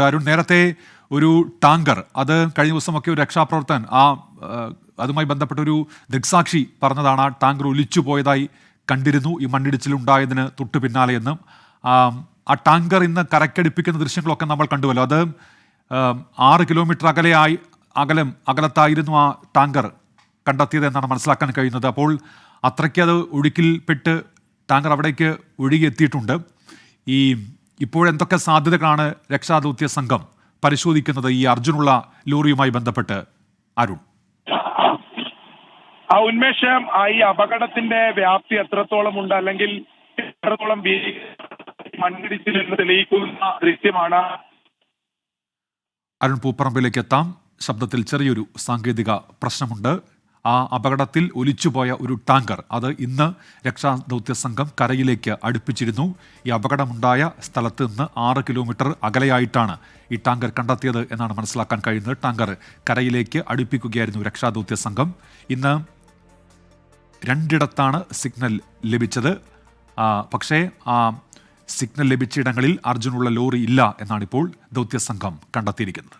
അരുൺ നേരത്തെ ഒരു ടാങ്കർ അത് കഴിഞ്ഞ ദിവസമൊക്കെ ഒരു രക്ഷാപ്രവർത്തൻ ആ അതുമായി ബന്ധപ്പെട്ട ഒരു ദൃക്സാക്ഷി പറഞ്ഞതാണ് ആ ടാങ്കർ ഒലിച്ചു പോയതായി കണ്ടിരുന്നു ഈ മണ്ണിടിച്ചിലുണ്ടായതിന് തൊട്ടു പിന്നാലെ എന്നും. ആ, ടാങ്കർ ഇന്ന് കരക്കടിപ്പിക്കുന്ന ദൃശ്യങ്ങളൊക്കെ നമ്മൾ കണ്ടുവല്ലോ. അത് ആറ് കിലോമീറ്റർ അകലെയായി അകലം അകലത്തായിരുന്നു ആ ടാങ്കർ കണ്ടെത്തിയത് എന്നാണ് മനസ്സിലാക്കാൻ കഴിയുന്നത്. അപ്പോൾ അത്രയ്ക്ക് അത് ഒഴുക്കിൽപ്പെട്ട് ടാങ്കർ അവിടേക്ക് ഒഴുകിയെത്തിയിട്ടുണ്ട്. ഈ ഇപ്പോഴെന്തൊക്കെ സാധ്യതകളാണ് രക്ഷാദൗത്യ സംഘം പരിശോധിക്കുന്നത് ഈ അർജുനുള്ള ലോറിയുമായി ബന്ധപ്പെട്ട്? അരുൺ. ആ ഉന്മേഷം ഈ അപകടത്തിന്റെ വ്യാപ്തി എത്രത്തോളം ഉണ്ട്? അല്ലെങ്കിൽ എത്രത്തോളം മണ്ണിടിച്ചിൽ എന്ന് തെളിയിക്കുന്ന ദൃശ്യമാണ്. അരുൺ പൂപ്പറമ്പിലേക്ക് എത്താം. ശബ്ദത്തിൽ ചെറിയൊരു സാങ്കേതിക പ്രശ്നമുണ്ട്. ആ അപകടത്തിൽ ഒലിച്ചുപോയ ഒരു ടാങ്കർ അത് ഇന്ന് രക്ഷാദൗത്യ സംഘം കരയിലേക്ക് അടുപ്പിച്ചിരുന്നു. ഈ അപകടമുണ്ടായ സ്ഥലത്ത് നിന്ന് ആറ് കിലോമീറ്റർ അകലെയായിട്ടാണ് ഈ ടാങ്കർ കണ്ടെത്തിയത് എന്നാണ് മനസ്സിലാക്കാൻ കഴിയുന്നത്. ടാങ്കർ കരയിലേക്ക് അടുപ്പിക്കുകയായിരുന്നു രക്ഷാദൗത്യ സംഘം. ഇന്ന് രണ്ടിടത്താണ് സിഗ്നൽ ലഭിച്ചത്. പക്ഷേ ആ സിഗ്നൽ ലഭിച്ച ഇടങ്ങളിൽ അർജുനുള്ള ലോറി ഇല്ല എന്നാണ് എന്നാണിപ്പോൾ ദൗത്യസംഘം കണ്ടെത്തിയിരിക്കുന്നത്.